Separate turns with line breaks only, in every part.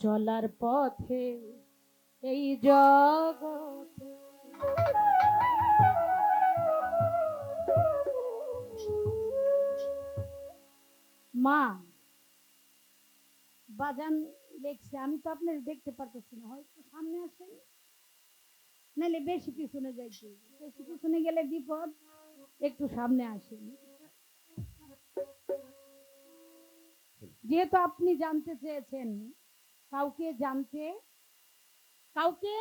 চলার পথে এই জগতে মা, বাজান দেখছে আমি তো আপনার দেখতে পারতেছি না। হয়তো সামনে আসেন। নাহলে বেশি পিছনে যাইতে বেশি পিছনে গেলে বিপদ। একটু সামনে আসেন। যেহেতু আপনি জানতে চেয়েছেন কাউকে জানতে কাউকে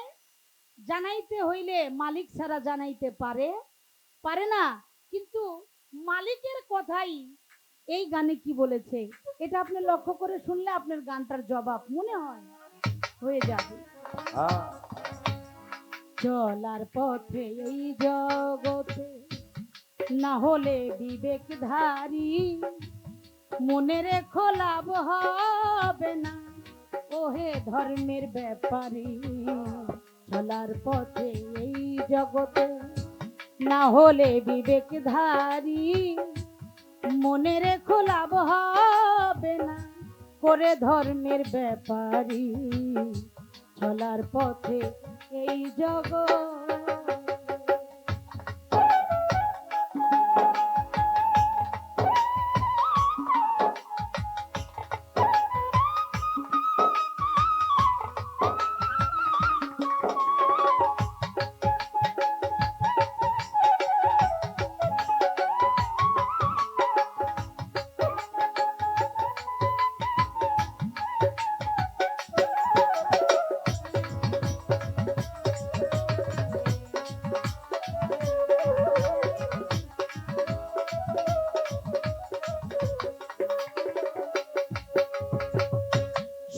জানাইতে হইলে মালিক ছাড়া জানাইতে পারে পারে না। কিন্তু মালিকের কথাই এই গানে কি বলেছে এটা আপনি লক্ষ্য করে শুনলে আপনার গানটার জবাব মনে হয় হয়ে যাবে।
হ্যাঁ।
চলার পথে এই জগতে না হলে বিবেকধারী মনে রেখো লাভ হবে না। ওহে ধর্মের ব্যাপারী, চলার পথে এই জগতে না হলে বিবেকধারী মনে রেখো লাভ হবে না। করে ধর্মের ব্যাপারী, চলার পথে এই জগৎ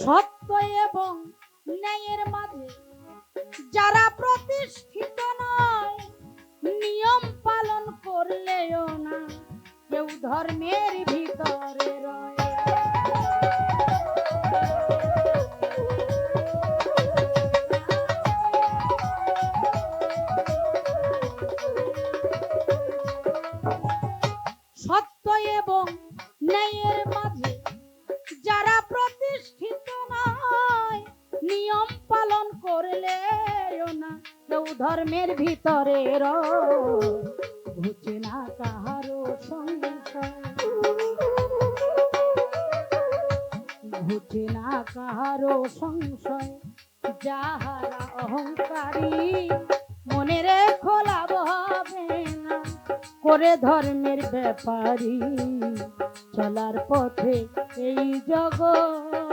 সত্য এবং ন্যায়ের মাঝে যারা প্রতিষ্ঠিত নয়, নিয়ম পালন করলেও না, কেউ ধর্মের ভিতরে রয় সত্য এবং ন্যায়ের মাঝে নিয়ম পালন করলেও না, কেউ ধর্মের ভিতরে রয়। ঘুচে না কাহারো সংশয় না কাহারো সংশয়, যাহারা অহংকারী, মনে রেখো লাভ হবে না করে ধর্মের ব্যাপারী, চলার পথে এই জগতে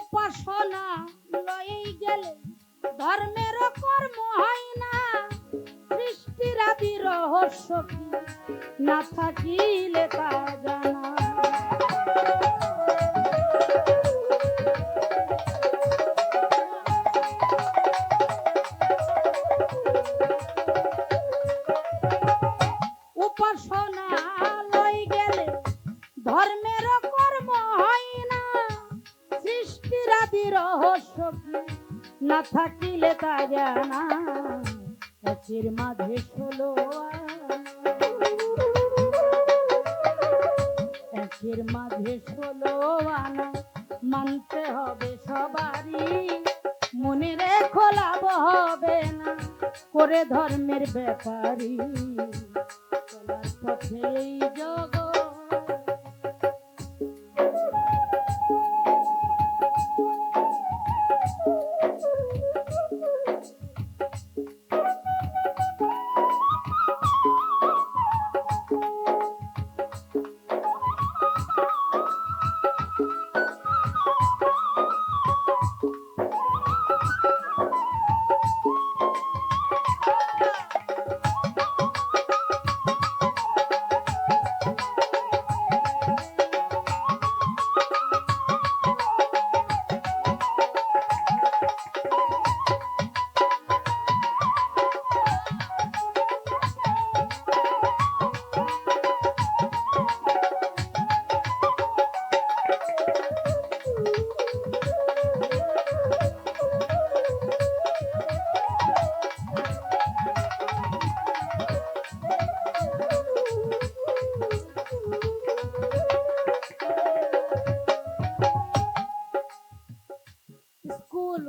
উপাসনা লয়েই গেলে ধর্মের কর্ম হয় না। সৃষ্টির আদি রহস্য কি না থাকিলে তা জানা। উপাসনা লই গেলে ধর্মের কর্ম রহস্য না থাকিলে তা জানা একের মাঝে ষোলো। একের মাঝে ষোলো আনা মানতে হবে সবারই। মনে রেখো লাভ হবে না করে ধর্মের ব্যাপারী চলার পথে জগৎ।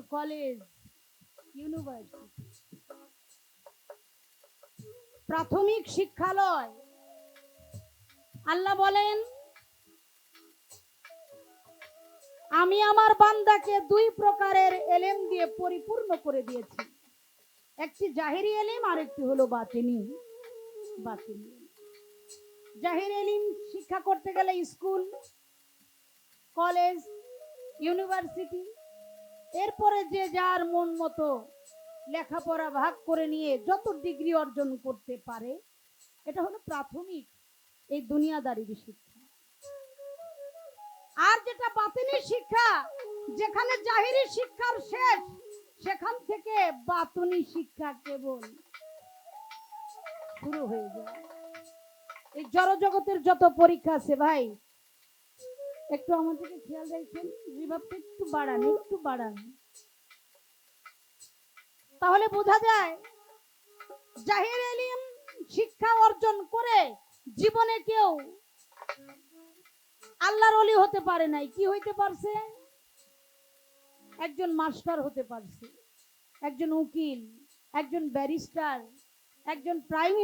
কলেজ ইউনিভার্সিটি প্রাথমিক শিক্ষালয়। আল্লাহ বলেন, আমি আমার বান্দাকে দুই প্রকারের এলেম দিয়ে পরিপূর্ণ করে দিয়েছি। একটি জাহেরি এলিম আর একটি হলো বাতিনি। বাতিনি। জাহির এলিম শিক্ষা করতে গেলে স্কুল, কলেজ, ইউনিভার্সিটি এরপরে যে যার মন মতো লেখাপড়া ভাগ করে নিয়ে যত ডিগ্রি অর্জন করতে পারে, এটা হলো প্রাথমিক এই দুনিয়াদারির শিক্ষা। আর যেটা বাতিনি শিক্ষা, যেখানে জাহিরি শিক্ষার শেষ, সেখান থেকে বাতুনি শিক্ষা কেবল শুরু হয়ে যায়। এই জড় জগতের যত পরীক্ষা আছে ভাই একটু আমাদেরকে খেয়াল রাখছেন রিভাবটা একটু বাড়ান একটু বাড়ান। তাহলে বোঝা যায়, জাহির এলিম শিক্ষা অর্জন করে জীবনে কেউ আল্লাহর অলি হতে পারে নাই। কি হইতে পারছে? একজন মাস্টার হতে পারছে, একজন উকিল, একজন ব্যারিস্টার, একজন প্রাইম